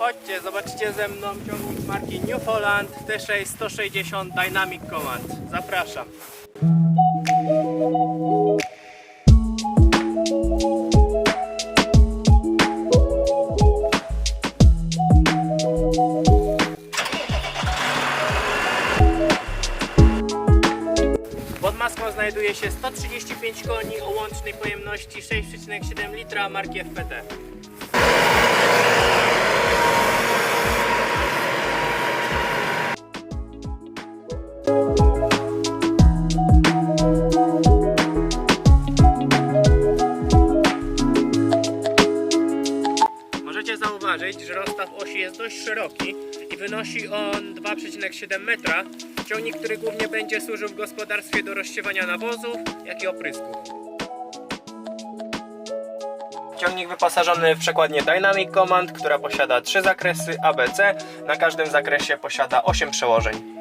Chodźcie, zobaczcie ze mną ciągnik marki New Holland T6 160 Dynamic Command. Zapraszam. Pod maską znajduje się 135 koni o łącznej pojemności 6,7 litra marki FPT. Możecie zauważyć, że rozstaw osi jest dość szeroki i wynosi on 2,7 metra. Ciągnik, który głównie będzie służył w gospodarstwie do rozsiewania nawozów, jak i oprysków. Ciągnik wyposażony w przekładnię Dynamic Command, która posiada trzy zakresy ABC. Na każdym zakresie posiada 8 przełożeń.